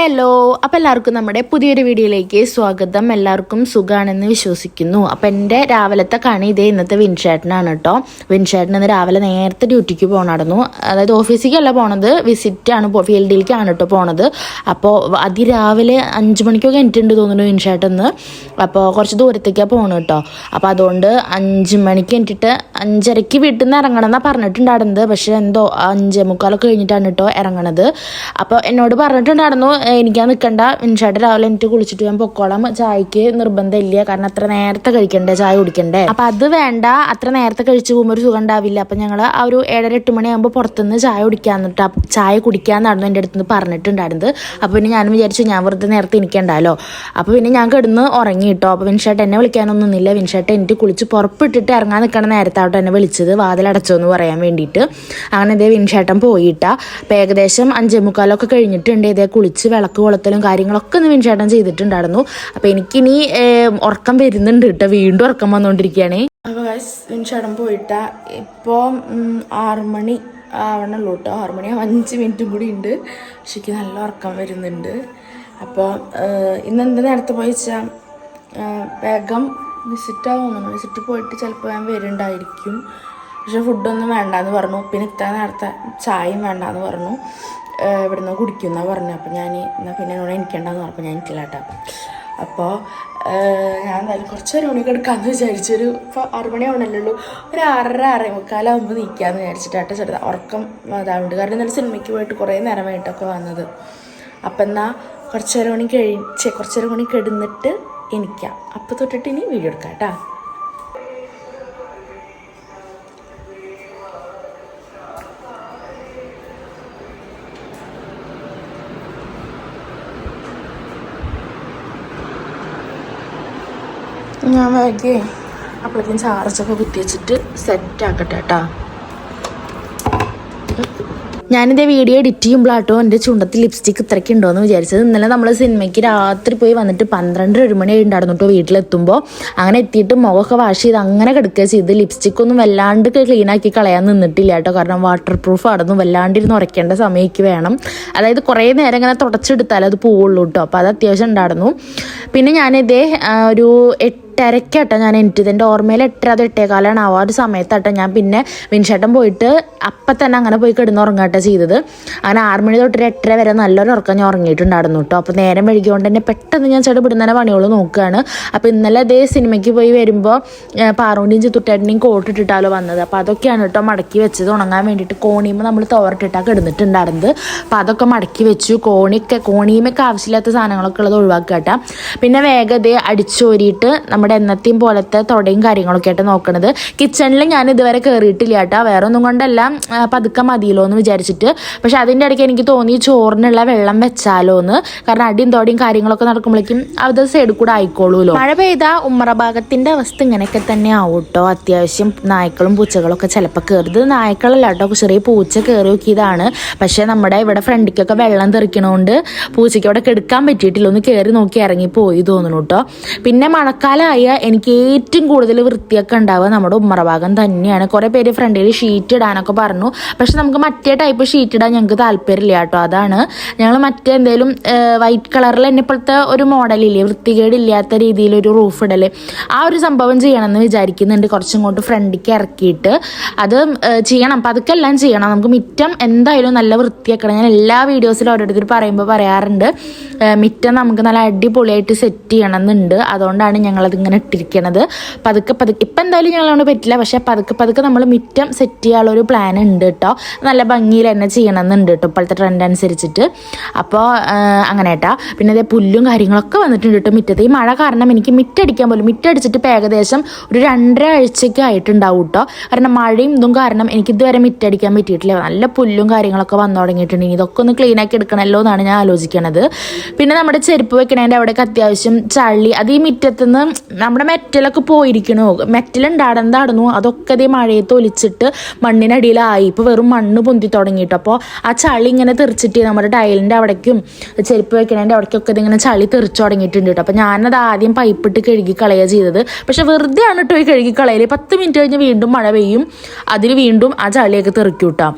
Hello അപ്പം എല്ലാവർക്കും നമ്മുടെ പുതിയൊരു വീഡിയോയിലേക്ക് സ്വാഗതം. എല്ലാവർക്കും സുഖമാണെന്ന് വിശ്വസിക്കുന്നു. അപ്പം എന്റെ രാവിലത്തെ കണി ഇതേ ഇന്നത്തെ വിൻഷേട്ടനാണ് കേട്ടോ. വിൻഷേട്ടൻ ഇന്ന് രാവിലെ നേരത്തെ ഡ്യൂട്ടിക്ക് പോകണമായിരുന്നു അതായത് ഓഫീസിലേക്കല്ല പോണത് വിസിറ്റ് വിസിറ്റാണ് ഫീൽഡിലേക്കാണ് കേട്ടോ പോണത്. അപ്പോൾ അതിരാവിലെ അഞ്ച് മണിക്കൊക്കെ എനിക്കുണ്ട് തോന്നുന്നു വിൻഷേട്ടന്ന് അപ്പോൾ കുറച്ച് ദൂരത്തേക്കാണ് പോകണം കേട്ടോ. അപ്പോൾ അതുകൊണ്ട് അഞ്ച് മണിക്ക് എനിട്ടിട്ട് അഞ്ചരയ്ക്ക് വീട്ടിൽ നിന്ന് ഇറങ്ങണം എന്നാണ് പറഞ്ഞിട്ടുണ്ടായിരുന്നത് പക്ഷേ എന്തോ അഞ്ചേ മുക്കാലൊക്കെ കഴിഞ്ഞിട്ടാണ് കേട്ടോ ഇറങ്ങണത്. അപ്പോൾ എന്നോട് പറഞ്ഞിട്ടുണ്ടായിരുന്നു "ഏ, എനിക്കാ നിൽക്കണ്ട ഇൻഷാട്ട് രാവിലെ എനിക്ക് കുളിച്ചിട്ട് ഞാൻ പൊക്കോളാം. ചായക്ക് നിർബന്ധമില്ല. കാരണം അത്ര നേരത്തെ കഴിക്കണ്ടേ? ചായ കുടിക്കണ്ടേ? അപ്പം അത് വേണ്ട. അത്ര നേരത്തെ കഴിച്ചു പോകുമ്പോൾ ഒരു സുഖം ഉണ്ടാവില്ല. അപ്പം ഞങ്ങൾ ആ ഒരു ഏഴര എട്ട് മണിയാകുമ്പോൾ പുറത്തുനിന്ന് ചായ കുടിക്കാന്നിട്ട് ചായ കുടിക്കാന്നായിരുന്നു എന്റെ അടുത്ത് നിന്ന് പറഞ്ഞിട്ടുണ്ടായിരുന്നത്. അപ്പോൾ പിന്നെ ഞാനും വിചാരിച്ചു ഞാൻ വെറുതെ നേരത്തെ എനിക്കുണ്ടല്ലോ അപ്പോൾ പിന്നെ ഞാൻ കിടന്ന് ഉറങ്ങി കേട്ടോ. അപ്പോൾ വിൻഷേട്ട് എന്നെ വിളിക്കാനൊന്നും നിന്നില്ല. വിൻഷേട്ട് എനിക്ക് കുളിച്ച് പുറപ്പിട്ടിട്ട് ഇറങ്ങാൻ നിൽക്കണ നേരത്താവട്ടോ എന്നെ വിളിച്ചത്. വാതിലടച്ചോ എന്ന് പറയാൻ വേണ്ടിയിട്ട്. അങ്ങനെ ഇതേ വിൻഷേട്ടൻ പോയിട്ടാ. ഏകദേശം അഞ്ചേ മുക്കാലൊക്കെ കഴിഞ്ഞിട്ടുണ്ട്. ഇതേ കുളിച്ച് വിളക്ക് കൊളുത്തലും കാര്യങ്ങളൊക്കെ ഒന്ന് വിൻഷേട്ടൻ ചെയ്തിട്ടുണ്ടായിരുന്നു. അപ്പോൾ എനിക്കിനി ഉറക്കം വരുന്നുണ്ട് കേട്ടോ. വീണ്ടും ഉറക്കം വന്നുകൊണ്ടിരിക്കുകയാണ് അപ്പോൾ ഗൈസ് പോയിട്ട. ഇപ്പോൾ ആവണല്ലോ മണി ആവണുള്ളൂ കേട്ടോ. ആറുമണി അഞ്ച് മിനിറ്റും കൂടി ഉണ്ട്. പക്ഷേ എനിക്ക് നല്ല ഉറക്കം വരുന്നുണ്ട്. അപ്പോൾ ഇന്ന് എന്ത് നേരത്തെ പോയി വെച്ചാൽ വേഗം വിസിറ്റ് വിസിറ്റ് പോയിട്ട് ചിലപ്പോൾ ഞാൻ വരുന്നുണ്ടായിരിക്കും. പക്ഷെ ഫുഡൊന്നും വേണ്ടാന്ന് പറഞ്ഞു. പിന്നെ ഇത്ര നേരത്തെ ചായയും വേണ്ടാന്ന് പറഞ്ഞു. ഇവിടുന്ന് കുടിക്കുന്ന പറഞ്ഞു. അപ്പോൾ ഞാൻ എന്നാൽ പിന്നെ എന്നോട് എനിക്കണ്ടെന്ന് പറഞ്ഞപ്പോൾ ഞാൻ എനിക്കില്ല കേട്ടോ അപ്പോൾ ഞാൻ എന്തായാലും കുറച്ച് ഒരു മണിക്ക് എടുക്കാമെന്ന് വിചാരിച്ചൊരു ഇപ്പോൾ ആറ് മണിയാവണല്ലോ ഒരു ആറര ആറേ നിൽക്കാമെന്ന് വിചാരിച്ചിട്ടാട്ടോ ചെറുതാ. ഉറക്കം അതാവുണ്ട് കാരണം ഇന്നലെ സിനിമയ്ക്ക് പോയിട്ട് കുറേ നേരം നേരമായിട്ടൊക്കെ വന്നത്. അപ്പം എന്നാൽ കുറച്ചര മണി കഴിച്ച് കുറച്ചര മണി കിടന്നിട്ട് എനിക്കാം അപ്പം തൊട്ടിട്ട് ഇനി വീഡിയോ എടുക്കാം കേട്ടോ. വേഗേ അപ്പോഴേക്കും ചാർജൊക്കെ കുത്തിവെച്ചിട്ട് സെറ്റ് ആക്കട്ടെ കേട്ടോ ഞാനിതേ വീഡിയോ എഡിറ്റ് ചെയ്യുമ്പോഴാട്ടോ എന്റെ ചുണ്ടത്തിൽ ലിപ്സ്റ്റിക്ക് ഇത്രയ്ക്ക് ഉണ്ടോയെന്ന് വിചാരിച്ചത്. ഇന്നലെ നമ്മൾ സിനിമയ്ക്ക് രാത്രി പോയി വന്നിട്ട് പന്ത്രണ്ട് ഒരു മണി ഉണ്ടായിരുന്നു കേട്ടോ വീട്ടിലെത്തുമ്പോൾ അങ്ങനെ എത്തിയിട്ട് മുഖമൊക്കെ വാഷ് ചെയ്ത് അങ്ങനെ കിടക്കുക ചെയ്ത്. ലിപ്സ്റ്റിക് ഒന്നും വല്ലാണ്ട് ക്ലീൻ ആക്കി കളയാൻ നിന്നിട്ടില്ല കേട്ടോ കാരണം വാട്ടർ പ്രൂഫ് ആടുന്നു വല്ലാണ്ടിരുന്ന് ഉറയ്ക്കേണ്ട സമയത്ത് വേണം. അതായത് കുറേ നേരം ഇങ്ങനെ തുടച്ചെടുത്താലേ അത് പോവുള്ളൂ കേട്ടോ അപ്പോൾ അത് അത്യാവശ്യം ഉണ്ടായിരുന്നു. പിന്നെ ഞാനിതേ ഒരു ഒരു എട്ടരക്കാട്ടോ ഞാൻ എനിക്ക് എന്റെ ഓർമ്മയിൽ എട്ടര അത് എട്ടേകാലാണ് ആ ഒരു സമയത്താട്ടോ ഞാൻ പിന്നെ വിൻഷേട്ടൻ പോയിട്ട് അപ്പം തന്നെ അങ്ങനെ പോയി കിടന്ന് ഉറങ്ങാട്ടോ ചെയ്തത്. അങ്ങനെ ആറ് മണി തൊട്ട് എട്ടര വരെ നല്ലൊരു ഉറക്കം ഞാൻ ഉറങ്ങിയിട്ടുണ്ടായിരുന്നു കേട്ടോ അപ്പോൾ നേരം വൈകിയോണ്ട് തന്നെ പെട്ടെന്ന് ഞാൻ ചെടി തന്നെ പണികൾ നോക്കുകയാണ്. അപ്പോൾ ഇന്നലെ അതേ സിനിമയ്ക്ക് പോയി വരുമ്പോൾ പാറോണ്ടിയും ചിത്തുട്ടേട്ടനെയും കോട്ടിട്ടിട്ടാലോ വന്നത്. അപ്പോൾ അതൊക്കെയാണ് കേട്ടോ മടക്കി വെച്ചത്. ഉണങ്ങാൻ വേണ്ടിയിട്ട് കോണിയുമ്പോൾ നമ്മൾ തോരട്ടിട്ടാണ് കിടന്നിട്ടുണ്ടായിരുന്നത്. അപ്പോൾ അതൊക്കെ മടക്കി വെച്ചു. കോണിയൊക്കെ കോണിയുമൊക്കെ ആവശ്യമില്ലാത്ത സാധനങ്ങളൊക്കെ ഉള്ളത് ഒഴിവാക്കുക കേട്ടോ പിന്നെ വേഗത അടിച്ചോരിയിട്ട് നമ്മുടെ എന്നത്തെയും പോലത്തെ തുടയും കാര്യങ്ങളൊക്കെ ആയിട്ട് നോക്കണത്. കിച്ചണിൽ ഞാൻ ഇതുവരെ കയറിയിട്ടില്ല കേട്ടോ. വേറെ ഒന്നും കൊണ്ടല്ല പതുക്കെ മതിയല്ലോ എന്ന് വിചാരിച്ചിട്ട്. പക്ഷെ അതിന്റെ ഇടയ്ക്ക് എനിക്ക് തോന്നി ചോറിനുള്ള വെള്ളം വെച്ചാലോ എന്ന്. കാരണം അടിയും തോടിയും കാര്യങ്ങളൊക്കെ നടക്കുമ്പോഴേക്കും അത് സൈഡിൽ കൂടെ ആയിക്കോളൂല്ലോ. മഴ പെയ്ത ഉമ്മറ ഭാഗത്തിന്റെ അവസ്ഥ ഇങ്ങനെയൊക്കെ തന്നെ ആവും കേട്ടോ. അത്യാവശ്യം നായ്ക്കളും പൂച്ചകളൊക്കെ ചിലപ്പോൾ കയറുന്നത് നായ്ക്കളല്ല കേട്ടോ. ചെറിയ പൂച്ച കയറി നോക്കിയതാണ്. പക്ഷേ നമ്മുടെ ഇവിടെ ഫ്രണ്ടിക്കൊക്കെ വെള്ളം തെറിക്കണോണ്ട് പൂച്ചയ്ക്ക് അവിടെ കെടുക്കാൻ പറ്റിയിട്ടില്ല. ഒന്ന് കയറി നോക്കി ഇറങ്ങി പോയി തോന്നുന്നു കേട്ടോ. പിന്നെ മഴക്കാലമായ എനിക്ക് ഏറ്റവും കൂടുതൽ വൃത്തിയൊക്കെ ഉണ്ടാവുക നമ്മുടെ ഉമ്മറ ഭാഗം തന്നെയാണ്. കുറേ പേര് ഫ്രണ്ടിൽ ഷീറ്റ് ഇടാനൊക്കെ പറഞ്ഞു. പക്ഷെ നമുക്ക് മറ്റേ ടൈപ്പ് ഷീറ്റ് ഇടാൻ ഞങ്ങൾക്ക് താല്പര്യമില്ല കേട്ടോ. അതാണ്. ഞങ്ങൾ മറ്റേ എന്തെങ്കിലും വൈറ്റ് കളറിൽ തന്നെ ഇപ്പോഴത്തെ ഒരു മോഡലില്ലേ വൃത്തികേടില്ലാത്ത രീതിയിലൊരു റൂഫ് ഇടൽ ആ ഒരു സംഭവം ചെയ്യണമെന്ന് വിചാരിക്കുന്നുണ്ട് കൊണ്ട് ഫ്രണ്ടിക്ക് ഇറക്കിയിട്ട്. അത് ചെയ്യണം. അപ്പം അതൊക്കെ എല്ലാം ചെയ്യണം. നമുക്ക് മിറ്റം എന്തായാലും നല്ല വൃത്തിയാക്കണം. ഞാൻ എല്ലാ വീഡിയോസിലും ഓരോരുത്തർ പറയുമ്പോൾ പറയാറുണ്ട്. മിറ്റം നമുക്ക് നല്ല അടിപൊളിയായിട്ട് സെറ്റ് ചെയ്യണം എന്നുണ്ട് അതുകൊണ്ടാണ് ഞങ്ങളത് ഇങ്ങനെ ഇട്ടിരിക്കണത്. പതുക്കെ പതുക്കെ. ഇപ്പം എന്തായാലും ഞങ്ങളോട് പറ്റില്ല. പക്ഷെ പതുക്കെ പതുക്കെ നമ്മൾ മിറ്റം സെറ്റ് ചെയ്യാനുള്ള ഒരു പ്ലാൻ ഉണ്ട് കേട്ടോ നല്ല ഭംഗിയിൽ തന്നെ ചെയ്യണം എന്നുണ്ട് കേട്ടോ ഇപ്പോഴത്തെ ട്രെൻഡ് അനുസരിച്ചിട്ട്. അപ്പോൾ അങ്ങനെ കേട്ടാ പിന്നെ അതേ പുല്ലും കാര്യങ്ങളൊക്കെ വന്നിട്ടുണ്ട് കേട്ടോ മിറ്റത്ത്. ഈ മഴ കാരണം എനിക്ക് മിറ്റടിക്കാൻ പോലും മിറ്റടിച്ചിട്ട് ഇപ്പം ഏകദേശം ഒരു രണ്ടര ആഴ്ചയ്ക്ക് ആയിട്ടുണ്ടാവും കേട്ടോ കാരണം മഴയും ഇതും കാരണം എനിക്ക് ഇതുവരെ മിറ്റടിക്കാൻ പറ്റിയിട്ടില്ല. നല്ല പുല്ലും കാര്യങ്ങളൊക്കെ വന്നു തുടങ്ങിയിട്ടുണ്ട്. ഇനി ഇതൊക്കെ ഒന്ന് ക്ലീൻ ആക്കി എടുക്കണമല്ലോ എന്നാണ് ഞാൻ ആലോചിക്കണത്. പിന്നെ നമ്മുടെ ചെരുപ്പ് വെക്കണേന്റെ അവിടെയൊക്കെ അത്യാവശ്യം ചള്ളി അത് ഈ മിറ്റത്തുനിന്ന് നമ്മുടെ മെറ്റലൊക്കെ പോയിരിക്കണു. മെറ്റലുണ്ടാടെന്താടുന്നു അതൊക്കെ അതേ മഴയത്ത് ഒലിച്ചിട്ട് മണ്ണിനടിയിലായി. ഇപ്പോൾ വെറും മണ്ണ് പൊന്തി തുടങ്ങിയിട്ട്. അപ്പോൾ ആ ചളി ഇങ്ങനെ തെറിച്ചിട്ട് നമ്മുടെ ടൈലിന്റെ അവിടേക്കും ചെരുപ്പ് വെക്കണതിന്റെ അവിടേക്കൊക്കെ ഇതിങ്ങനെ ചളി തെറിച്ചു തുടങ്ങിയിട്ടുണ്ട് കേട്ടോ. അപ്പോൾ ഞാനത് ആദ്യം പൈപ്പിട്ട് കഴുകി കളയുക ചെയ്തത്. പക്ഷേ ആണ് കേട്ടോ ഈ കഴുകി കളയൽ പത്ത് മിനിറ്റ് കഴിഞ്ഞ് വീണ്ടും മഴ പെയ്യും. അതിൽ വീണ്ടും ആ ചളിയൊക്കെ തെറിക്കും കേട്ടോ.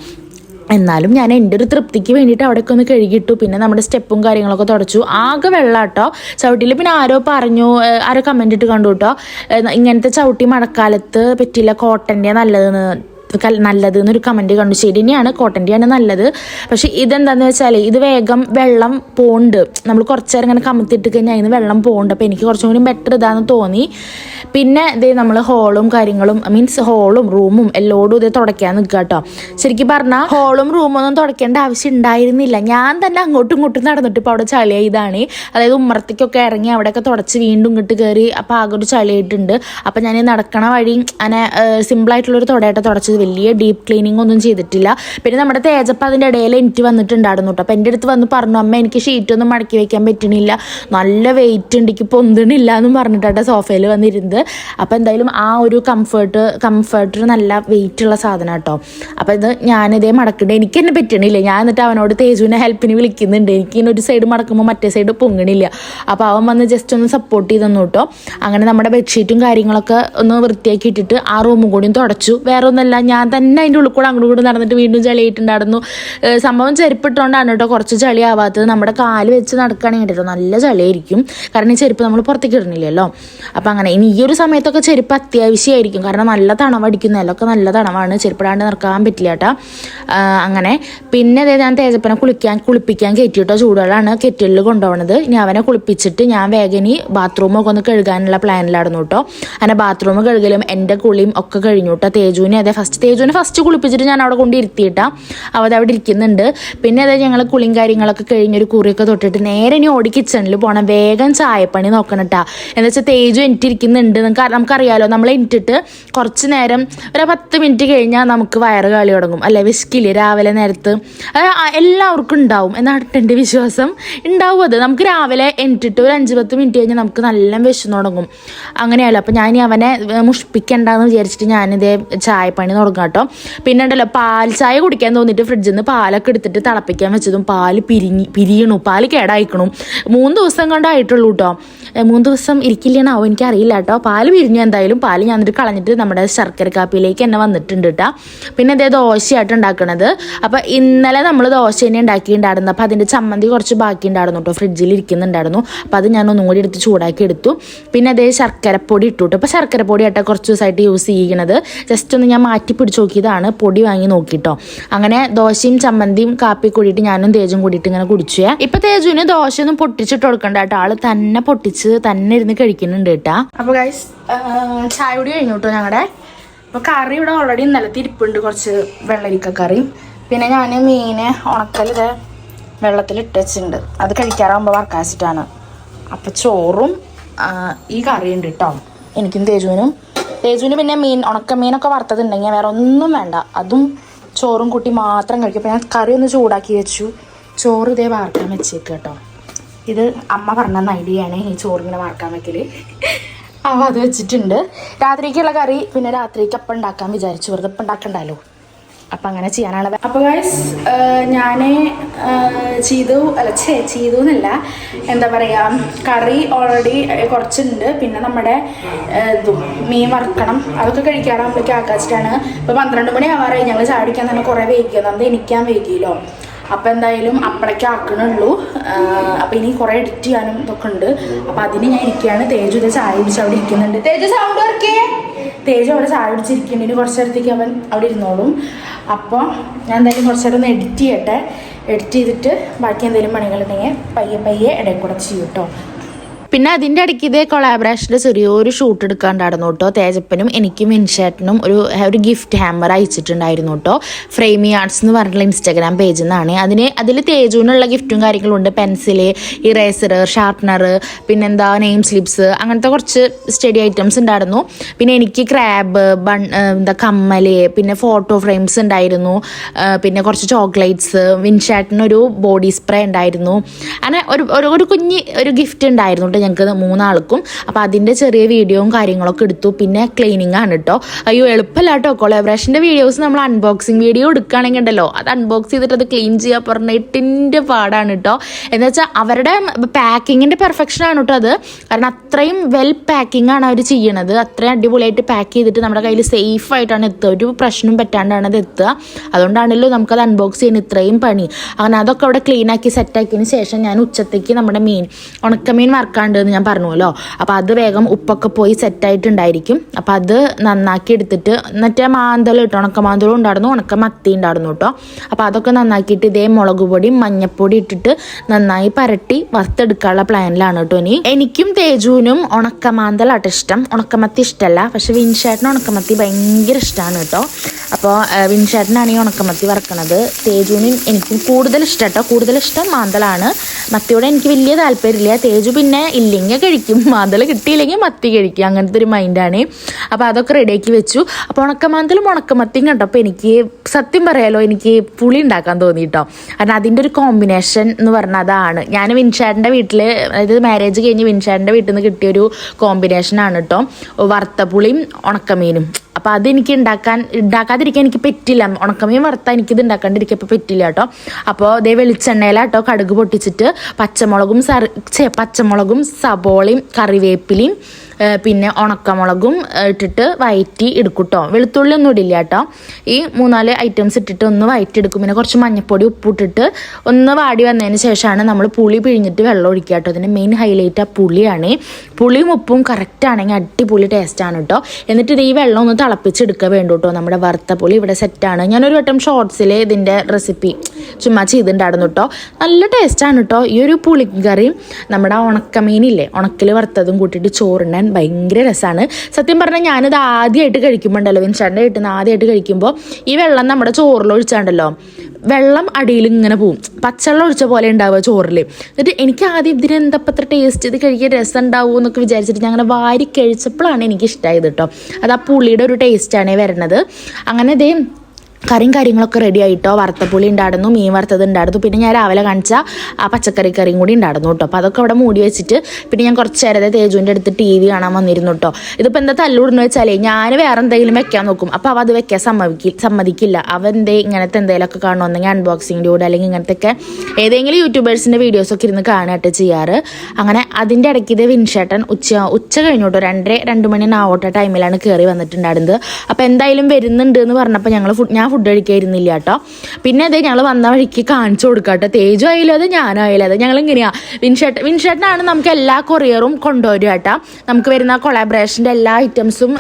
എന്നാലും ഞാൻ എന്റെ ഒരു തൃപ്തിക്ക് വേണ്ടിയിട്ട് അവിടെയൊക്കെ ഒന്ന് കഴുകിയിട്ടു. പിന്നെ നമ്മുടെ സ്റ്റെപ്പും കാര്യങ്ങളൊക്കെ തുടച്ചു. ആകെ വെള്ളം കേട്ടോ ചവിട്ടിയിൽ പിന്നെ ആരോ പറഞ്ഞു ആരോ കമന്റ് ഇട്ട് കണ്ടു കേട്ടോ ഇങ്ങനത്തെ ചവിട്ടി മഴക്കാലത്ത് പറ്റില്ല കോട്ടന്റെ നല്ലതെന്ന് നല്ലത് എന്നൊരു കമന്റ് കണ്ടു. ശരി തന്നെയാണ് കോട്ടന്റെയാണ് നല്ലത്. പക്ഷേ ഇതെന്താണെന്ന് വെച്ചാൽ ഇത് വേഗം വെള്ളം പോണ്ട്. നമ്മൾ കുറച്ച് നേരം ഇങ്ങനെ കമത്തിട്ട് കഴിഞ്ഞാൽ അതിന് വെള്ളം പോണ്ട്. അപ്പോൾ എനിക്ക് കുറച്ചും കൂടി ബെറ്റർ ഇതാന്ന് തോന്നി. പിന്നെ ഇതേ നമ്മൾ ഹോളും കാര്യങ്ങളും മീൻസ് ഹോളും റൂമും എല്ലോടും ഇതേ തുടയ്ക്കാൻ നിൽക്കുക കേട്ടോ ശരിക്കും പറഞ്ഞാൽ ഹോളും റൂമും ഒന്നും തുടയ്ക്കേണ്ട ആവശ്യം ഉണ്ടായിരുന്നില്ല ഞാൻ തന്നെ അങ്ങോട്ടും ഇങ്ങോട്ടും നടന്നിട്ട് ഇപ്പോൾ അവിടെ ചളി ഇതാണ്. അതായത് ഉമ്മറത്തേക്കൊക്കെ ഇറങ്ങി അവിടെയൊക്കെ തുടച്ച് വീണ്ടും ഇങ്ങോട്ട് കയറി അപ്പോൾ ആകെ ഒരു ചളിയായിട്ടുണ്ട് അപ്പോൾ ഞാൻ നടക്കണ വഴി അങ്ങനെ സിമ്പിളായിട്ടുള്ളൊരു തുടയായിട്ട് തുടച്ചത്. വലിയ ഡീപ്പ് ക്ലീനിങ് ഒന്നും ചെയ്തിട്ടില്ല. പിന്നെ നമ്മുടെ തേജപ്പ അതിന്റെ ഇടയിൽ എനിക്ക് വന്നിട്ടുണ്ടായിരുന്നു കേട്ടോ. അപ്പം എന്റെ അടുത്ത് വന്ന് പറഞ്ഞു അമ്മ എനിക്ക് ഷീറ്റ് ഒന്നും മടക്കി വെക്കാൻ പറ്റണില്ല. നല്ല വെയിറ്റ് ഉണ്ട് എനിക്ക് പൊന്തണില്ല എന്നും പറഞ്ഞിട്ടാണ് സോഫയിൽ വന്നിരുന്നത്. അപ്പോൾ എന്തായാലും ആ ഒരു കംഫേർട്ട് കംഫർട്ടർ നല്ല വെയിറ്റ് ഉള്ള സാധനം കേട്ടോ അപ്പോൾ ഇത് ഞാനിതേ മടക്കണ്ടേ. എനിക്ക് തന്നെ പറ്റണില്ല. ഞാൻ എന്നിട്ട് അവനോട് തേജുവിനെ ഹെൽപ്പിന് വിളിക്കുന്നുണ്ട്. എനിക്ക് ഇങ്ങനെ ഒരു സൈഡ് മടക്കുമ്പോൾ മറ്റേ സൈഡ് പൊങ്ങണില്ല. അപ്പോൾ അവൻ വന്ന് ജസ്റ്റ് ഒന്ന് സപ്പോർട്ട് ചെയ്ത് തന്നു കേട്ടോ അങ്ങനെ നമ്മുടെ ബെഡ്ഷീറ്റും കാര്യങ്ങളൊക്കെ ഒന്ന് വൃത്തിയാക്കി ഇട്ടിട്ട് ആ റൂമും കൂടിയും തുടച്ചു. വേറെ ഒന്നല്ല ഞാൻ തന്നെ അതിന്റെ ഉള്ളിൽ കൂടെ അങ്ങോട്ട് കൂടെ നടന്നിട്ട് വീണ്ടും ചളിയായിട്ടുണ്ടായിരുന്നു. സംഭവം ചെരുപ്പിട്ടുകൊണ്ടാണ് കേട്ടോ കുറച്ച് ചളി ആവാത്തത് നമ്മുടെ കാൽ വെച്ച് നടക്കുകയാണെങ്കിൽ കേട്ടോ നല്ല ചളിയായിരിക്കും. കാരണം ഈ ചെരുപ്പ് നമ്മൾ പുറത്തേക്ക് ഇടുന്നില്ലല്ലോ. അപ്പം അങ്ങനെ ഇനി ഈ ഒരു സമയത്തൊക്കെ ചെരുപ്പ് അത്യാവശ്യമായിരിക്കും കാരണം നല്ല തണവടിക്കും നിലമൊക്കെ നല്ല തണവാണ്. ചെരുപ്പിടാണ്ട് നടക്കാൻ പറ്റില്ല കേട്ടോ. അങ്ങനെ. പിന്നെ അതേ ഞാൻ തേജപ്പനെ കുളിക്കാൻ കുളിപ്പിക്കാൻ കയറ്റി കേട്ടോ. ചൂടുവെള്ളമാണ് കെറ്റിലിൽ കൊണ്ടുപോകണത് ഇനി അവനെ കുളിപ്പിച്ചിട്ട് ഞാൻ വേഗം ഇനി ബാത്റൂമൊക്കെ ഒന്ന് കഴുകാനുള്ള പ്ലാനിലായിരുന്നു കേട്ടോ. അങ്ങനെ ബാത്റൂം കഴുകലും എന്റെ കുളിയും ഒക്കെ കഴിഞ്ഞു കേട്ടോ. തേജുവിനെ അതെ ഫസ്റ്റ് തേജുവിനെ ഫസ്റ്റ് കുളിപ്പിച്ചിട്ട് ഞാൻ അവിടെ കൊണ്ട് ഇരുത്തിയിട്ടാ. അവ അവിടെ ഇരിക്കുന്നുണ്ട്. പിന്നെ അതായത് ഞങ്ങൾ കുളിയും കാര്യങ്ങളൊക്കെ കഴിഞ്ഞൊരു കുറിയൊക്കെ തൊട്ടിട്ട് നേരെ ഇനി ഓടി കിച്ചണിൽ പോകണം വേഗം ചായപ്പണി നോക്കണം കേട്ടാ എന്താ വെച്ചാൽ തേജു എനിറ്റിരിക്കുന്നുണ്ട് നിങ്ങൾക്ക് നമുക്കറിയാലോ നമ്മൾ എനിറ്റിട്ട് കുറച്ച് നേരം ഒരു പത്ത് മിനിറ്റ് കഴിഞ്ഞാൽ നമുക്ക് വയറ് കളി തുടങ്ങും. അല്ലെ? വിശക്കില്ലേ രാവിലെ നേരത്ത്? എല്ലാവർക്കും ഉണ്ടാവും. എന്നാണ് എന്റെ വിശ്വാസം? ഉണ്ടാവും അത്. നമുക്ക് രാവിലെ എനിറ്റിട്ട് ഒരു അഞ്ച് പത്ത് മിനിറ്റ് കഴിഞ്ഞാൽ നമുക്ക് നല്ല വിശന്ന് തുടങ്ങും. അങ്ങനെയല്ലോ അപ്പം ഞാൻ അവനെ മുഷിപ്പിക്കണ്ടെന്ന് വിചാരിച്ചിട്ട് ഞാനിതേ ചായപ്പണി തുടങ്ങാം കേട്ടോ പിന്നെ ഉണ്ടല്ലോ പാൽ ചായ കുടിക്കാൻ തോന്നിയിട്ട് ഫ്രിഡ്ജിൽ നിന്ന് പാലൊക്കെ എടുത്തിട്ട് തിളപ്പിക്കാൻ വെച്ചതും പാൽ പിരിഞ്ഞ് പിരിയണു പാൽ കേടായിക്കണു. മൂന്ന് ദിവസം കണ്ടായിട്ടുള്ളൂ കേട്ടോ മൂന്ന് ദിവസം ഇരിക്കില്ലണാവോ എനിക്കറിയില്ല കേട്ടോ പാൽ പിരിഞ്ഞു എന്തായാലും പാൽ ഞാൻ എന്നിട്ട് കളഞ്ഞിട്ട് നമ്മുടെ ശർക്കര കാപ്പിയിലേക്ക് തന്നെ വന്നിട്ടുണ്ട് കേട്ടോ പിന്നെ അതേ ദോശയായിട്ട് ഉണ്ടാക്കണത്. അപ്പോൾ ഇന്നലെ നമ്മൾ ദോശ തന്നെ ഉണ്ടാക്കിയിട്ടുണ്ടായിരുന്നു. അപ്പോൾ അതിന്റെ ചമ്മന്തി കുറച്ച് ബാക്കി ഉണ്ടായിരുന്നു കേട്ടോ ഫ്രിഡ്ജിൽ ഇരിക്കുന്നുണ്ടായിരുന്നു. അപ്പോൾ അത് ഞാൻ ഒന്നും കൂടി എടുത്ത് ചൂടാക്കി എടുത്തു. പിന്നെ അതേ ശർക്കരപ്പൊടി ഇട്ടു കേട്ടോ അപ്പോൾ ശർക്കരപ്പൊടി ആയിട്ട് കുറച്ച് ദിവസമായിട്ട് യൂസ് ചെയ്യണത്. ജസ്റ്റ് ഒന്ന് ഞാൻ മാറ്റി പിടിച്ച് നോക്കിയതാണ്. പൊടി വാങ്ങി നോക്കിട്ടോ. അങ്ങനെ ദോശയും ചമ്മന്തിയും കാപ്പി കൂടിയിട്ട് ഞാനും തേജും കൂടിയിട്ട് ഇങ്ങനെ കുടിച്ചു ഇപ്പൊ തേജുവിന് ദോശ ഒന്നും പൊട്ടിച്ചിട്ട് കൊടുക്കണ്ട കേട്ടോ. ആൾ തന്നെ പൊട്ടിച്ച് തന്നെ ഇരുന്ന് കഴിക്കുന്നുണ്ട് കേട്ടാ. അപ്പൊ ഗൈസ് ചായ കൂടി കഴിഞ്ഞു കേട്ടോ ഞങ്ങളുടെ അപ്പൊ കറി ഇവിടെ ഓൾറെഡി ഇന്നലത്തെ തിരിപ്പുണ്ട് കുറച്ച് വെള്ളരിക്ക കറി. പിന്നെ ഞാൻ മീന് ഉണക്കലിത് വെള്ളത്തിൽ ഇട്ട് വെച്ചിട്ടുണ്ട്. അത് കഴിക്കാറാകുമ്പോൾ വറക്കാച്ചിട്ടാണ് അപ്പൊ ചോറും ഈ കറിയുണ്ട് കേട്ടോ എനിക്കും തേജുവിനും. തേജുവിന് പിന്നെ മീൻ ഉണക്ക മീനൊക്കെ വറുത്തതുണ്ടെങ്കിൽ വേറെ ഒന്നും വേണ്ട. അതും ചോറും കൂട്ടി മാത്രം കഴിക്കും. അപ്പോൾ ഞാൻ കറി ഒന്ന് ചൂടാക്കി വെച്ചു. ചോറ് ഇതേ വാർക്കാൻ വെച്ചേക്ക് കേട്ടോ. ഇത് അമ്മ പറഞ്ഞ ഐഡിയ ആണ് ഈ ചോറിങ്ങനെ വാർക്കാൻ വെക്കൽ. അപ്പോൾ അത് വെച്ചിട്ടുണ്ട്. രാത്രിക്കുള്ള കറി പിന്നെ രാത്രിക്ക് അപ്പം ഉണ്ടാക്കാൻ വിചാരിച്ചു. വെറുതെ ഇപ്പം ഉണ്ടാക്കണ്ടല്ലോ. അപ്പം അങ്ങനെ ചെയ്യാനാണ് അപ്പോൾ ഗൈസ് ഞാൻ ചെയ്തു. അല്ല ചേ ചെയ്തു എന്നല്ല. എന്താ പറയാ കറി ഓൾറെഡി കുറച്ചുണ്ട്. പിന്നെ നമ്മുടെ മീൻ വറുക്കണം. അതൊക്കെ കഴിക്കാറാകുമ്പോഴേക്കും ആക്കാച്ചിട്ടാണ് ഇപ്പോൾ പന്ത്രണ്ട് മണി ആവാറായി. ഞങ്ങൾ ചാടിക്കാൻ തന്നെ കുറേ വൈകിയത് അത് എനിക്കാൻ വൈകിയല്ലോ. അപ്പം എന്തായാലും അപ്പടയ്ക്ക് ആക്കണുള്ളൂ. അപ്പം ഇനി കുറേ എഡിറ്റ് ചെയ്യാനും ഇതൊക്കെ ഉണ്ട് അപ്പം അതിന് ഞാൻ ഇരിക്കുകയാണ്. തേജു ഇത് ചായ പിടിച്ച് അവിടെ ഇരിക്കുന്നുണ്ട്. തേജു സൗണ്ട് വർക്കേ തേജു അവിടെ ചായ പിടിച്ചിരിക്കുന്നുണ്ട് ഇനി കുറച്ച് നേരത്തേക്ക് അവൻ അവിടെ ഇരുന്നോളും. അപ്പോൾ ഞാൻ എന്തായാലും കുറച്ച് നേരം ഒന്ന് എഡിറ്റ് ചെയ്യട്ടെ. എഡിറ്റ് ചെയ്തിട്ട് ബാക്കി എന്തെങ്കിലും പണികളുണ്ടെങ്കിൽ പയ്യെ പയ്യെ ഇടയിൽ കൂടെ ചെയ്യും കേട്ടോ പിന്നെ അതിന്റെ ഇടയ്ക്ക് ഇതേ കൊളാബറേഷന്റെ ചെറിയൊരു ഷൂട്ട് എടുക്കാണ്ടായിരുന്നു കേട്ടോ. തേജപ്പനും എനിക്കും ഇൻഷേട്ടനും ഒരു ഒരു ഗിഫ്റ്റ് ഹാമർ അയച്ചിട്ടുണ്ടായിരുന്നു കേട്ടോ. ഫ്രെയിമി ആർട്സ് എന്ന് പറഞ്ഞിട്ടുള്ള ഇൻസ്റ്റാഗ്രാം പേജിൽ നിന്നാണ് അതിന് അതിൽ തേജുവിനുള്ള ഗിഫ്റ്റും കാര്യങ്ങളും ഉണ്ട്. പെൻസിൽ ഇറേസർ ഷാർപ്പനർ പിന്നെന്താ നെയിം സ്ലിപ്സ് അങ്ങനത്തെ കുറച്ച് സ്റ്റഡി ഐറ്റംസ് ഉണ്ടായിരുന്നു. പിന്നെ എനിക്ക് ക്രാബ് ബൺ എന്താ കമ്മൽ പിന്നെ ഫോട്ടോ ഫ്രെയിംസ് ഉണ്ടായിരുന്നു. പിന്നെ കുറച്ച് ചോക്ലേറ്റ്സ് വിൻഷാട്ടിനൊരു ബോഡി സ്പ്രേ ഉണ്ടായിരുന്നു. അങ്ങനെ ഒരു ഒരു കുഞ്ഞ് ഒരു ഗിഫ്റ്റ് ഉണ്ടായിരുന്നു ഞങ്ങൾക്ക് മൂന്നാൾക്കും. അപ്പോൾ അതിന്റെ ചെറിയ വീഡിയോയും കാര്യങ്ങളൊക്കെ എടുത്തു. പിന്നെ ക്ലീനിങ് ആണ് കേട്ടോ അയ്യോ എളുപ്പമല്ല കേട്ടോ കൊളാബറേഷന്റെ വീഡിയോസ് നമ്മൾ അൺബോക്സിങ് വീഡിയോ എടുക്കുകയാണെങ്കിൽ ഉണ്ടല്ലോ. അത് അൺബോക്സ് ചെയ്തിട്ട് അത് ക്ലീൻ ചെയ്യുക പറഞ്ഞിട്ടിന്റെ പാടാണ് കേട്ടോ എന്ന് വെച്ചാൽ അവരുടെ പാക്കിങ്ങിന്റെ പെർഫെക്ഷൻ ആണ് കേട്ടോ അത്. കാരണം അത്രയും വെൽ പാക്കിംഗ് ആണ് അവർ ചെയ്യണത്. അത്രയും അടിപൊളിയായിട്ട് പാക്ക് ചെയ്തിട്ട് നമ്മുടെ കയ്യിൽ സേഫ് ആയിട്ടാണ് എത്തുക. ഒരു പ്രശ്നം പറ്റാണ്ടാണ് അത് എത്തുക. അതുകൊണ്ടാണല്ലോ നമുക്കത് അൺബോക്സ് ചെയ്യുന്ന ഇത്രയും പണി. അങ്ങനെ അതൊക്കെ അവിടെ ക്ലീൻ ആക്കി സെറ്റാക്കിയതിന് ശേഷം ഞാൻ ഉച്ചത്തേക്ക് നമ്മുടെ മീൻ ഉണക്കമീൻ വറക്കാണ്ട് എന്ന് ഞാൻ പറഞ്ഞുവല്ലോ. അപ്പോൾ അത് വേഗം ഉപ്പൊക്കെ പോയി സെറ്റായിട്ടുണ്ടായിരിക്കും. അപ്പോൾ അത് നന്നാക്കി എടുത്തിട്ട് മറ്റേ മാന്തൽ ഇട്ടോ ഉണക്ക മാന്തലും ഉണ്ടായിരുന്നു ഉണക്ക മത്തി ഉണ്ടായിരുന്നു കേട്ടോ. അപ്പോൾ അതൊക്കെ നന്നാക്കിയിട്ട് ഇതേ മുളക് പൊടിയും മഞ്ഞപ്പൊടി ഇട്ടിട്ട് നന്നായി പരട്ടി വറുത്തെടുക്കാനുള്ള പ്ലാനിലാണ് കേട്ടോ ഇനി. എനിക്കും തേജുവിനും ഉണക്ക ഉണക്കമാന്തലാട്ടോ ഇഷ്ടം. ഉണക്കമത്തി ഇഷ്ടമല്ല പക്ഷെ വിൻഷേട്ടന് ഉണക്കമത്തി ഭയങ്കര ഇഷ്ടമാണ് കേട്ടോ. അപ്പോൾ വിൻഷേട്ടനാണ് ഈ ഉണക്കമത്തി വറക്കണത്. തേജുവിനും എനിക്കും കൂടുതൽ ഇഷ്ടം കേട്ടോ. കൂടുതൽ ഇഷ്ടം മാന്തലാണ് മത്തിയോടെ എനിക്ക് വലിയ താല്പര്യമില്ല. തേജു പിന്നെ ഇല്ലെങ്കിൽ കഴിക്കും. മാന്തൽ കിട്ടിയില്ലെങ്കിൽ മത്തി കഴിക്കും. അങ്ങനത്തെ ഒരു മൈൻഡാണ് അപ്പോൾ അതൊക്കെ റെഡിയാക്കി വെച്ചു. അപ്പോൾ ഉണക്കമാന്തലും ഉണക്കമത്തിയും കണ്ടപ്പോൾ എനിക്ക് സത്യം പറയാലോ എനിക്ക് പുളി ഉണ്ടാക്കാൻ തോന്നി കേട്ടോ കാരണം അതിന്റെ ഒരു കോമ്പിനേഷൻ എന്ന് പറഞ്ഞാൽ അതാണ്. ഞാൻ വിൻഷാടിന്റെ വീട്ടിൽ അതായത് മാരേജ് കഴിഞ്ഞ് വിൻഷാടിന്റെ വീട്ടിൽ നിന്ന് കിട്ടിയൊരു കോമ്പിനേഷനാണ് കേട്ടോ വറുത്ത പുളിയും ഉണക്കമീനും. അപ്പോൾ അതെനിക്ക് ഉണ്ടാക്കാൻ ഉണ്ടാക്കാതിരിക്കാൻ എനിക്ക് പറ്റില്ല. ഉണക്കമീൻ വറുത്താൽ എനിക്കിത് ഉണ്ടാക്കാണ്ടിരിക്കാൻ ഇപ്പോൾ പറ്റില്ല കേട്ടോ. അപ്പോൾ ഇതേ വെളിച്ചെണ്ണയിലാട്ടോ കടുക് പൊട്ടിച്ചിട്ട് പച്ചമുളകും സറി പച്ചമുളകും സബോളയും കറിവേപ്പിലയും പിന്നെ ഉണക്കമുളകും ഇട്ടിട്ട് വയറ്റി എടുക്കും കേട്ടോ വെളുത്തുള്ളി ഒന്നും ഇടില്ല കേട്ടോ. ഈ മൂന്നാൽ ഐറ്റംസ് ഇട്ടിട്ട് ഒന്ന് വയറ്റി എടുക്കും. പിന്നെ കുറച്ച് മഞ്ഞപ്പൊടി ഉപ്പിട്ടിട്ട് ഒന്ന് വാടി വന്നതിന് ശേഷമാണ് നമ്മൾ പുളി പിഴിഞ്ഞിട്ട് വെള്ളം ഒഴിക്കുക കേട്ടോ. അതിന്റെ മെയിൻ ഹൈലൈറ്റ് ആ പുളിയാണ്. പുളിയും ഉപ്പും കറക്റ്റ് ആണെങ്കിൽ അടിപൊളി ടേസ്റ്റാണ് കേട്ടോ. എന്നിട്ട് ഇത് ഈ വെള്ളം ഒന്ന് തിളപ്പിച്ചെടുക്കുക വേണ്ടു കേട്ടോ. നമ്മുടെ വറുത്ത പുളി ഇവിടെ സെറ്റാണ് ഞാനൊരു വട്ടം ഷോർട്സിൽ ഇതിന്റെ റെസിപ്പി ചുമ്മാ ചെയ്തിട്ടുണ്ടായിരുന്നു കേട്ടോ. നല്ല ടേസ്റ്റാണ് കേട്ടോ. ഈ ഒരു പുളിക്കറി നമ്മുടെ ഉണക്കമീനില്ലേ ഉണക്കിൽ വറുത്തതും കൂട്ടിയിട്ട് ചോറുണ്ണാൻ ഭയങ്കര രസമാണ് സത്യം പറഞ്ഞാൽ ഞാനിത് ആദ്യമായിട്ട് കഴിക്കുമ്പോണ്ടല്ലോ വിൻഷാന്റെ കിട്ടുന്ന ആദ്യമായിട്ട് കഴിക്കുമ്പോൾ ഈ വെള്ളം നമ്മുടെ ചോറിലൊഴിച്ചാണ്ടല്ലോ വെള്ളം അടിയിൽ ഇങ്ങനെ പോവും. പച്ചവെള്ളം ഒഴിച്ച പോലെ ഉണ്ടാവുക ചോറിൽ എന്നിട്ട് എനിക്ക് ആദ്യം ഇതിന് എന്താ അത്ര ടേസ്റ്റ് ഇത് കഴിക്കാൻ രസം ഉണ്ടാവുമോ എന്നൊക്കെ വിചാരിച്ചിട്ട് ഞാൻ അങ്ങനെ വാരി കഴിച്ചപ്പോഴാണ് എനിക്ക് ഇഷ്ടമായത് കേട്ടോ അത് ആ പുളിയുടെ ഒരു ടേസ്റ്റാണ് വരണത്. അങ്ങനെ ഇതേ കറിയും കാര്യങ്ങളൊക്കെ റെഡി ആയിട്ടോ? വറുത്തപ്പുളി ഉണ്ടായിരുന്നു മീൻ വറുത്തത് ഉണ്ടായിരുന്നു. പിന്നെ ഞാൻ രാവിലെ കാണിച്ച ആ പച്ചക്കറി കറിയും കൂടി ഉണ്ടായിരുന്നു കേട്ടോ. അപ്പോൾ അതൊക്കെ അവിടെ മൂടി വെച്ചിട്ട് പിന്നെ ഞാൻ കുറച്ച് നേരത്തെ തേജുവിന്റെ അടുത്ത് ടി വി കാണാൻ വന്നിരുന്നു കേട്ടോ. ഇതിപ്പോൾ എന്താ തല്ലൂടുന്ന് വെച്ചാലേ ഞാൻ വേറെ എന്തെങ്കിലും വെക്കാൻ നോക്കും. അപ്പോൾ അവ അത് വെക്കാൻ സമ്മതിക്കി സമ്മതിക്കില്ല. അവ എന്തേ ഇങ്ങനത്തെ എന്തെങ്കിലുമൊക്കെ കാണണമെന്നെങ്കിൽ അൺബോക്സിങ്ങിന്റെ കൂടെ അല്ലെങ്കിൽ ഇങ്ങനത്തെ ഒക്കെ ഏതെങ്കിലും യൂട്യൂബേഴ്സിന്റെ വീഡിയോസൊക്കെ ഇരുന്ന് കാണാട്ട് ചെയ്യാറ്. അങ്ങനെ അതിന്റെ ഇടയ്ക്ക് ഇത് വിൻഷേട്ടൻ ഉച്ച ഉച്ച കഴിഞ്ഞു കേട്ടോ. രണ്ടര രണ്ട് മണി നാവോട്ട ടൈമിലാണ് കയറി വന്നിട്ടുണ്ടായിരുന്നത്. അപ്പോൾ എന്തായാലും വരുന്നുണ്ട് എന്ന് പറഞ്ഞപ്പോൾ ഞങ്ങൾ ഫുഡ് ഞാൻ ഫുഡ് കഴിക്കായിരുന്നില്ല കേട്ടോ. പിന്നെ അതെ ഞങ്ങൾ വന്ന വഴിക്ക് കാണിച്ചു കൊടുക്കാം കേട്ടോ. തേജു ആയാലും അത് ഞാനായാലും അത്. ഞങ്ങൾ ഇങ്ങനെയാ വിൻഷേട്ട് വിൻഷേട്ടനാണ് നമുക്ക് എല്ലാ കൊറിയറും കൊണ്ടുവരിക കേട്ടോ. നമുക്ക് വരുന്ന കൊളാബറേഷന്റെ എല്ലാ ഐറ്റംസും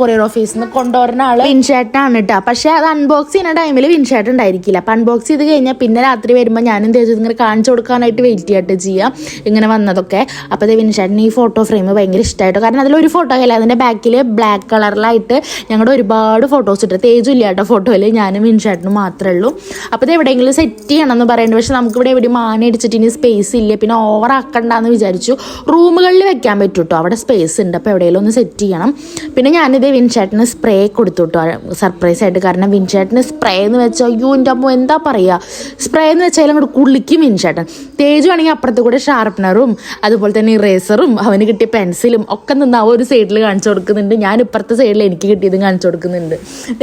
കൊറിയർ ഓഫീസിൽ നിന്ന് കൊണ്ടുവരുന്ന ആൾ വിൻഷേട്ടനാണ് കേട്ടോ. പക്ഷേ അത് അൺബോക്സ് ചെയ്യുന്ന ടൈമിൽ വിൻഷേട്ടൻ ഉണ്ടായിരിക്കില്ല. അപ്പം അൺബോക്സ് ചെയ്ത് കഴിഞ്ഞാൽ പിന്നെ രാത്രി വരുമ്പോൾ ഞാനും തേജു ഇങ്ങനെ കാണിച്ചു കൊടുക്കാനായിട്ട് വെയിറ്റ് ചെയ്യട്ടെ ചെയ്യാം. ഇങ്ങനെ വന്നതൊക്കെ. അപ്പോൾ അത് വിൻഷേട്ടൻ ഈ ഫോട്ടോ ഫ്രെയിം ഭയങ്കര ഇഷ്ടമായിട്ടോ കാരണം അതിലൊരു ഫോട്ടോ അല്ല അതിന്റെ ബാക്കിൽ ബ്ലാക്ക് കളറിലായിട്ട് ഞങ്ങളുടെ ഒരുപാട് ഫോട്ടോസ് ഇട്ട് തേജു ഇല്ല കേട്ടോ ഫോട്ടോയിൽ ഞാനും മിൻഷാട്ടിനും മാത്രമേ ഉള്ളൂ. അപ്പോൾ ഇത് എവിടെയെങ്കിലും സെറ്റ് ചെയ്യണം എന്ന് പറയുന്നത് പക്ഷെ നമുക്ക് ഇവിടെ എവിടെയും മാന അടിച്ചിട്ട് ഇനി സ്പേസ് ഇല്ല. പിന്നെ ഓവർ ആക്കണ്ടെന്ന് വിചാരിച്ചു. റൂമുകളിൽ വെക്കാൻ പറ്റും കേട്ടോ അവിടെ സ്പേസ് ഉണ്ട്. അപ്പോൾ എവിടെയെങ്കിലും ഒന്ന് സെറ്റ് ചെയ്യണം. പിന്നെ ഞാനിത് വിൻഷേട്ടന് സ്പ്രേ കൊടുത്തു കേട്ടോ സർപ്രൈസ് ആയിട്ട്. കാരണം വിൻഷേട്ടന് സ്പ്രേ എന്ന് വെച്ചാൽ അയ്യോ എന്റെ അമ്മ എന്താ പറയുക സ്പ്രേ എന്ന് വെച്ചാൽ അങ്ങോട്ട് കുളിക്കും വിൻഷേട്ടൻ തേജ് വേണമെങ്കിൽ അപ്പുറത്ത് കൂടെ ഷാർപ്പനറും അതുപോലെ തന്നെ ഇറേസറും അവന് കിട്ടിയ പെൻസിലും ഒക്കെ നിന്ന് ആ ഒരു സൈഡിൽ കാണിച്ചു കൊടുക്കുന്നുണ്ട്. ഞാൻ ഇപ്പുറത്തെ സൈഡിൽ എനിക്ക് കിട്ടിയതും കാണിച്ചു കൊടുക്കുന്നുണ്ട്.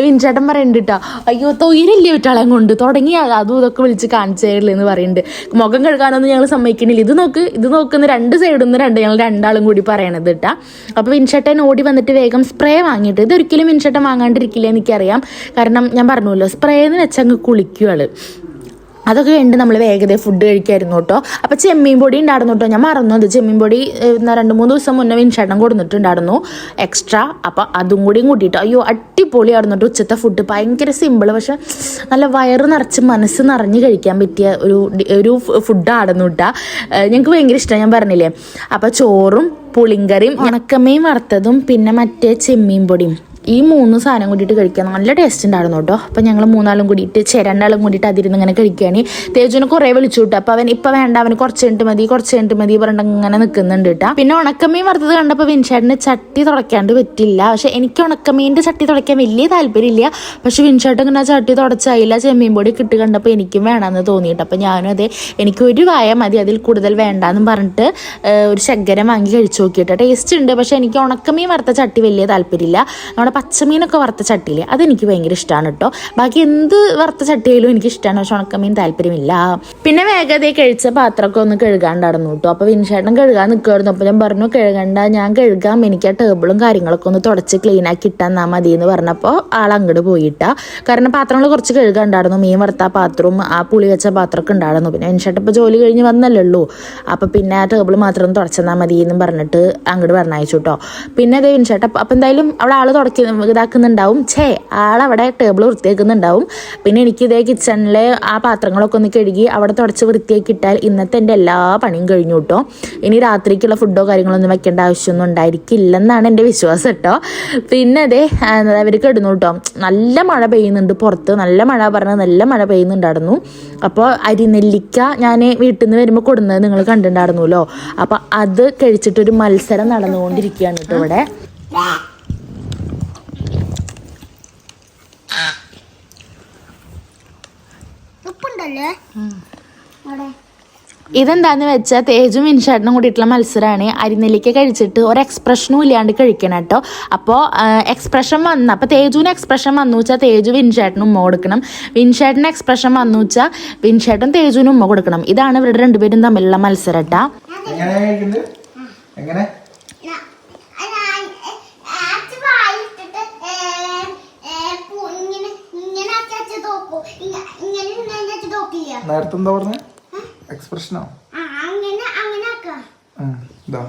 വിൻചേട്ടൻ പറയുന്നുണ്ട് കേട്ടോ അയ്യോ തൊയിലില്ലേ വിട്ടാളെ കൊണ്ട്. തുടങ്ങി അതും ഇതൊക്കെ വിളിച്ച് കാണിച്ചേരില്ല എന്ന് പറയുന്നുണ്ട് മുഖം കഴുകാനൊന്നും ഞങ്ങൾ സമ്മതിക്കണില്ല. ഇത് നോക്ക് ഇത് നോക്കുന്ന രണ്ട് സൈഡിൽ നിന്ന് രണ്ട് ഞങ്ങൾ രണ്ടാളും കൂടി പറയണത് കേട്ടാ അപ്പോൾ വിൻഷട്ടൻ ഓടി വന്നിട്ട് വേഗം സ്പ്രേ വാങ്ങിയിട്ട് ഇതൊരിക്കലും വിൻഷട്ടൻ വാങ്ങാണ്ടിരിക്കില്ല എനിക്കറിയാം. കാരണം ഞാൻ പറഞ്ഞല്ലോ സ്പ്രേ എന്ന് വെച്ചങ്ങ് കുളിക്കുകയാണ് അതൊക്കെ കഴിഞ്ഞിട്ട് നമ്മൾ വേഗത ഫുഡ് കഴിക്കായിരുന്നു കേട്ടോ. അപ്പോൾ ചെമ്മീൻ പൊടി ഉണ്ടായിരുന്നു കേട്ടോ. ഞാൻ മറന്നു. അത് ചെമ്മീൻ പൊടി രണ്ട് മൂന്ന് ദിവസം മുന്നേ വിൻഷേട്ടൻ കൊടുത്തിട്ടുണ്ടായിരുന്നു. എക്സ്ട്രാ അപ്പോൾ അതും കൂടിയും കൂട്ടിയിട്ട് അയ്യോ അടിപൊളിയായിരുന്നു കേട്ടോ ഉച്ചത്തെ ഫുഡ് ഭയങ്കര സിമ്പിൾ പക്ഷെ നല്ല വയറ് നിറച്ച് മനസ്സ് നിറഞ്ഞ് കഴിക്കാൻ പറ്റിയ ഒരു ഒരു ഫുഡായിരുന്നു കേട്ടോ. ഞങ്ങൾക്ക് ഭയങ്കര ഇഷ്ടമാണ് ഞാൻ പറഞ്ഞില്ലേ? അപ്പോൾ ചോറും പുളിങ്കറിയും ഉണക്കമീൻ വറുത്തതും പിന്നെ മറ്റേ ചെമ്മീൻ പൊടിയും. ഈ മൂന്ന് സാധനം കൂടിയിട്ട് കഴിക്കാൻ നല്ല ടേസ്റ്റ് ഉണ്ടായിരുന്നു കേട്ടോ. അപ്പം ഞങ്ങൾ മൂന്നാളും കൂടിയിട്ട് ചെ രണ്ടാളും കൂടിയിട്ട് അതിരുന്ന് ഇങ്ങനെ കഴിക്കുകയാണ് തേജുവിനെ കുറേ വിളിച്ചു കിട്ടും. അപ്പം അവൻ ഇപ്പം വേണ്ട അവന് കുറച്ച് കഴിഞ്ഞിട്ട് മതി കുറച്ച് കഴിഞ്ഞിട്ട് മതി പറഞ്ഞിട്ട് ഇങ്ങനെ നിൽക്കുന്നുണ്ട് കേട്ടോ. പിന്നെ ഉണക്കമീൻ വറുത്തത് കണ്ടപ്പോൾ വിൻഷാടിന് ചട്ടി തുടയ്ക്കാണ്ട് പറ്റില്ല പക്ഷേ എനിക്ക് ഉണക്കമീന്റെ ചട്ടി തുടയ്ക്കാൻ വലിയ താല്പര്യമില്ല. പക്ഷേ വിൻഷാട്ട് ഇങ്ങനെ ചട്ടി തുടച്ചായില്ല ചെമ്മീൻ പൊടി കിട്ടി കണ്ടപ്പോൾ എനിക്കും വേണമെന്ന് തോന്നിയിട്ട് അപ്പം ഞാനും അതെ എനിക്ക് ഒരു വായ മതി അതിൽ കൂടുതൽ വേണ്ടാന്നും പറഞ്ഞിട്ട് ഒരു ശകരം വാങ്ങി കഴിച്ചു നോക്കിയിട്ട് ടേസ്റ്റ് ഉണ്ട് പക്ഷേ എനിക്ക് ഉണക്കമീൻ വറുത്ത ചട്ടി വലിയ താല്പര്യമില്ല. നമ്മുടെ പച്ചമീനൊക്കെ വറുത്ത ചട്ടിയിൽ അതെനിക്ക് ഭയങ്കര ഇഷ്ടമാണ് കേട്ടോ ബാക്കി എന്ത് വറുത്ത ചട്ടിയിലും എനിക്ക് ഇഷ്ടമാണ് പക്ഷെ ഉണക്കമീൻ താല്പര്യമില്ല. പിന്നെ വേഗതയെ കഴിച്ച പാത്രമൊക്കെ ഒന്ന് കഴുകാണ്ടായിരുന്നു കേട്ടോ അപ്പോൾ വിൻഷേട്ടൻ കഴുകാൻ നിൽക്കുമായിരുന്നു അപ്പോൾ ഞാൻ പറഞ്ഞു കഴുകണ്ട ഞാൻ കഴുകാം. എനിക്ക് ആ ടേബിളും കാര്യങ്ങളൊക്കെ ഒന്ന് തുടച്ച് ക്ലീൻ ആക്കി ഇട്ടാൽ മതി എന്ന് പറഞ്ഞപ്പോൾ ആൾ അങ്ങോട്ട് പോയിട്ടാ. കാരണം പാത്രങ്ങൾ കുറച്ച് കഴുകാണ്ടായിരുന്നു. മീൻ വറുത്ത പാത്രവും ആ പുളി വെച്ച പാത്രമൊക്കെ ഉണ്ടായിരുന്നു. പിന്നെ വിൻഷേട്ടൻ ഇപ്പോൾ ജോലി കഴിഞ്ഞ് വന്നല്ലേ ഉള്ളൂ അപ്പോൾ പിന്നെ ആ ടേബിൾ മാത്രം തുടച്ചെന്നാൽ മതി എന്നും പറഞ്ഞിട്ട് അങ്ങോട്ട് പറഞ്ഞയച്ചു കേട്ടോ പിന്നെ അതേ വിൻഷേട്ടൻ അപ്പോൾ എന്തായാലും അവിടെ ആൾ തുടക്കി ഇതാക്കുന്നുണ്ടാവും. ഛേ ആളവിടെ ടേബിൾ വൃത്തിയാക്കുന്നുണ്ടാവും. പിന്നെ എനിക്ക് ഇതേ കിച്ചണിലെ ആ പാത്രങ്ങളൊക്കെ ഒന്ന് കഴുകി അവിടെ തുടച്ച് വൃത്തിയാക്കി ഇട്ടാൽ ഇന്നത്തെ എന്റെ എല്ലാ പണിയും കഴിഞ്ഞു കേട്ടോ ഇനി രാത്രിക്കുള്ള ഫുഡോ കാര്യങ്ങളൊന്നും വെക്കേണ്ട ആവശ്യമൊന്നും ഉണ്ടായിരിക്കില്ലെന്നാണ് എന്റെ വിശ്വാസം കേട്ടോ പിന്നെ അതെ അവർ കെടുന്നു കേട്ടോ നല്ല മഴ പെയ്യുന്നുണ്ട് പുറത്ത്. നല്ല മഴ പറഞ്ഞാൽ നല്ല മഴ പെയ്യുന്നുണ്ടായിരുന്നു. അപ്പോൾ അരി നെല്ലിക്ക ഞാൻ വീട്ടിൽ നിന്ന് വരുമ്പോൾ കൊടുന്നത് നിങ്ങൾ കണ്ടിട്ടുണ്ടായിരുന്നല്ലോ. അപ്പോൾ അത് കഴിച്ചിട്ടൊരു മത്സരം നടന്നുകൊണ്ടിരിക്കുകയാണ് കേട്ടോ ഇവിടെ ഉപ്പുണ്ടല്ലേ അവിടെ ഇതെന്താന്ന് വെച്ചാൽ തേജും ഇൻഷാട്ടിനും കൂടിയിട്ടുള്ള മത്സരമാണ് അരിനെല്ലിക്ക കഴിച്ചിട്ട് ഒരു എക്സ്പ്രഷനും ഇല്ലാണ്ട് കഴിക്കണം കേട്ടോ. അപ്പോൾ എക്സ്പ്രഷൻ വന്ന അപ്പോൾ തേജുവിന് എക്സ്പ്രഷൻ വന്നു വെച്ചാൽ തേജു വിൻഷാട്ടിന് ഉമ്മ കൊടുക്കണം. വിൻഷാട്ടിന് എക്സ്പ്രഷൻ വന്നു വെച്ചാൽ വിൻഷാട്ടും തേജുവിനും ഉമ്മ കൊടുക്കണം. ഇതാണ് ഇവരുടെ രണ്ടുപേരും തമ്മിലുള്ള മത്സരം കേട്ടോ. നേരത്തെ എന്താ പറഞ്ഞ? എക്സ്പ്രഷനോ ഇതാ.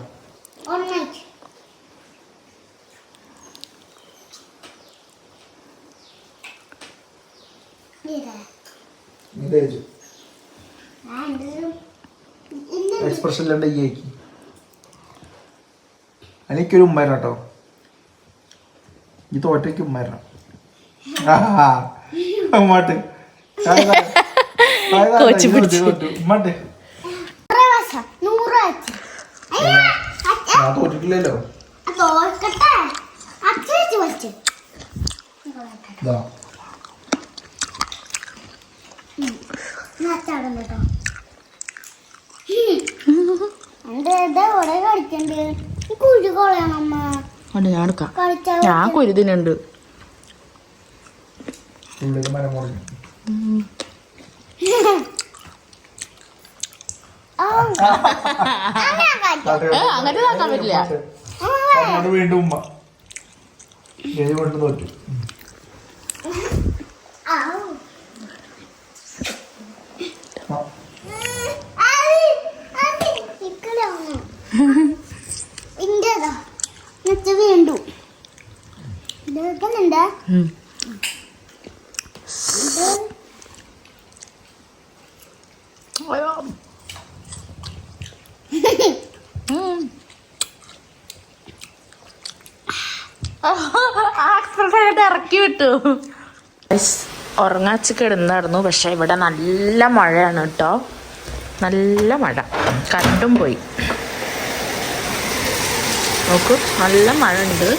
ആ, എക്സ്പ്രഷൻ ഇല്ലാണ്ട് ഈ ആക്കി. എനിക്കൊരു ഉമ്മായിരുന്നു കേട്ടോ ഈ തോറ്റയ്ക്ക് ഉമ്മായിരുന്നു ഉമ്മാട്ട്. ഉമ്മാട്ട് അയ്യ, അച്ഛ, ഞാൻ തോറ്റിട്ടില്ലല്ലോ എടുക്കാം ഞാൻ കുരുതിനുണ്ട് മരം മുറിഞ്ഞു ആ. അങ്ങനെ നോക്കാൻ പറ്റില്ല. വീണ്ടും ഉമ്മ. ഇന്റേതാ എന്നിട്ട് വീണ്ടും. ഇത് വെക്കുന്നുണ്ട് ഉം. ഇത് അയ്യോ. ഉം. ആ expression ആയിട്ട് ഇറക്കി വിട്ടു. ഉറങ്ങാച്ച് കിടന്നായിരുന്നു. പക്ഷെ ഇവിടെ നല്ല മഴയാണ് കേട്ടോ. നല്ല മഴ. കണ്ടും പോയി. നോക്കൂ നല്ല മഴ ഉണ്ട്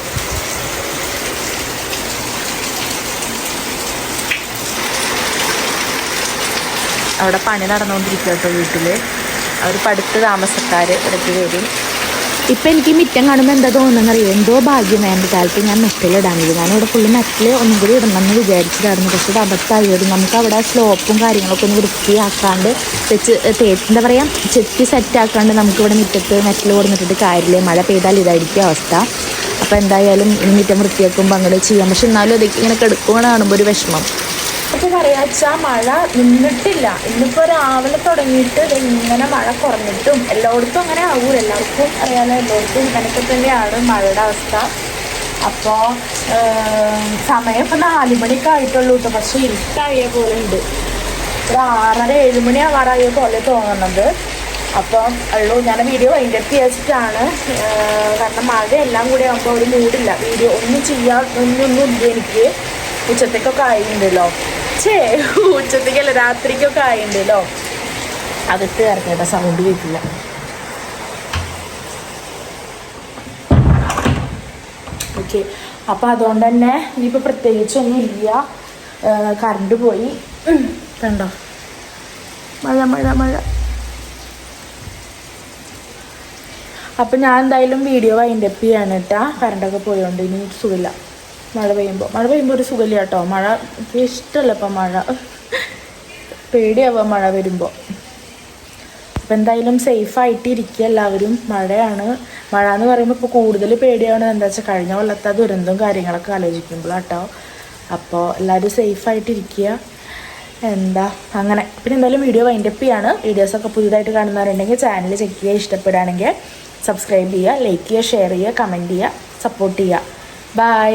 അവിടെ പണി നടന്നുകൊണ്ടിരിക്കുക കേട്ടോ വീട്ടിൽ അവർ പഠിത്ത താമസക്കാർ ഇടയ്ക്ക് വരും. ഇപ്പം എനിക്ക് മിറ്റം കാണുമ്പോൾ എന്താ തോന്നുന്നറിയോ എന്തോ ഭാഗ്യം കാലത്ത് ഞാൻ മെറ്റലിടാനില്ല ഞാനിവിടെ ഫുള്ള് മെറ്റൽ ഒന്നും കൂടി ഇടണമെന്ന് വിചാരിച്ചിട്ടായിരുന്നു പക്ഷേ ഇത് അബദ്ധമായത് നമുക്ക് അവിടെ സ്ലോപ്പും കാര്യങ്ങളൊക്കെ ഒന്ന് വൃത്തിയാക്കാണ്ട് വെച്ച് എന്താ പറയുക ചെത്തി സെറ്റാക്കാണ്ട് നമുക്കിവിടെ മുറ്റത്ത് മെറ്റൽ കൊടുത്തിട്ട് കാര്യമില്ല. മഴ പെയ്താൽ ഇതായിരിക്കും അവസ്ഥ. അപ്പോൾ എന്തായാലും ഇനി മുറ്റം വൃത്തിയാക്കുമ്പോൾ അങ്ങോട്ട് ചെയ്യാം. പക്ഷെ എന്നാലും അതൊക്കെ ഇങ്ങനെ കിടക്കുകയാണ് കാണുമ്പോൾ ഒരു വിഷമം. ഇപ്പൊ പറയാച്ചാ മഴ നിന്നിട്ടില്ല. ഇന്നിപ്പോ രാവിലെ തുടങ്ങിയിട്ട് ഇങ്ങനെ മഴ കുറഞ്ഞിട്ടും എല്ലായിടത്തും അങ്ങനെ ആവൂല. എല്ലാവർക്കും അറിയാലോ എല്ലായിടത്തും ഇങ്ങനെയൊക്കെ തന്നെയാണ് മഴയുടെ അവസ്ഥ. അപ്പോൾ സമയം ഇപ്പൊ നാല് മണിയൊക്കെ ആയിട്ടുള്ളൂ കേട്ടോ പക്ഷെ ഇരുട്ടായ പോലെ ഉണ്ട്. ഒരു ആറര ഏഴ് മണി ആവാറായ പോലെ തോന്നുന്നത് അപ്പോൾ ഉള്ളൂ ഞാൻ വീഡിയോ വൈൻഡപ്പ് വെച്ചിട്ടാണ് കാരണം മഴ എല്ലാം കൂടി ആകുമ്പോൾ ഒരു മൂടില്ല. വീഡിയോ ഒന്നും ചെയ്യാൻ ഒന്നും ഒന്നും ഇല്ല എനിക്ക്. ഉച്ചത്തേക്കൊക്കെ ആയിട്ടുണ്ടല്ലോ ചേ ഉച്ചത്തേക്കല്ല രാത്രിക്കൊക്കെ ആയിണ്ടല്ലോ. അകത്ത് കയറക്കേട്ട സൗണ്ട് കേൾക്കില്ല. ഓക്കെ അപ്പൊ അതുകൊണ്ട് തന്നെ ഇനിയിപ്പോൾ പ്രത്യേകിച്ചൊന്നും ഇല്ല. കറണ്ട് പോയി. കണ്ടോ? മഴ മഴ മഴ. അപ്പം ഞാൻ എന്തായാലും വീഡിയോ വൈൻഡപ്പ് ചെയ്യാണ് കേട്ടാ. കറണ്ടൊക്കെ പോയോണ്ട് ഇനി സുഖമില്ല. മഴ പെയ്യുമ്പോൾ മഴ പെയ്യുമ്പോൾ ഒരു സുഖമില്ല കേട്ടോ മഴ എനിക്ക് ഇഷ്ടമല്ല ഇപ്പം മഴ. പേടിയാവുക മഴ വരുമ്പോൾ അപ്പം എന്തായാലും സേഫായിട്ട് ഇരിക്കുക എല്ലാവരും. മഴയാണ്. മഴ എന്ന് പറയുമ്പോൾ ഇപ്പോൾ കൂടുതൽ പേടിയാവണത് എന്താ വെച്ചാൽ കഴിഞ്ഞ കൊല്ലത്തെ ദുരന്തവും കാര്യങ്ങളൊക്കെ ആലോചിക്കുമ്പോഴാട്ടോ അപ്പോൾ എല്ലാവരും സേഫായിട്ട് ഇരിക്കുക എന്താ അങ്ങനെ. പിന്നെ എന്തായാലും വീഡിയോ വൈൻഡപ്പ് ചെയ്യാണ്. വീഡിയോസൊക്കെ പുതിയതായിട്ട് കാണുന്നവരുണ്ടെങ്കിൽ ചാനൽ ചെക്ക് ചെയ്യുക ഇഷ്ടപ്പെടുകയാണെങ്കിൽ സബ്സ്ക്രൈബ് ചെയ്യുക ലൈക്ക് ചെയ്യുക ഷെയർ ചെയ്യുക കമന്റ് ചെയ്യുക സപ്പോർട്ട് ചെയ്യുക. ബൈ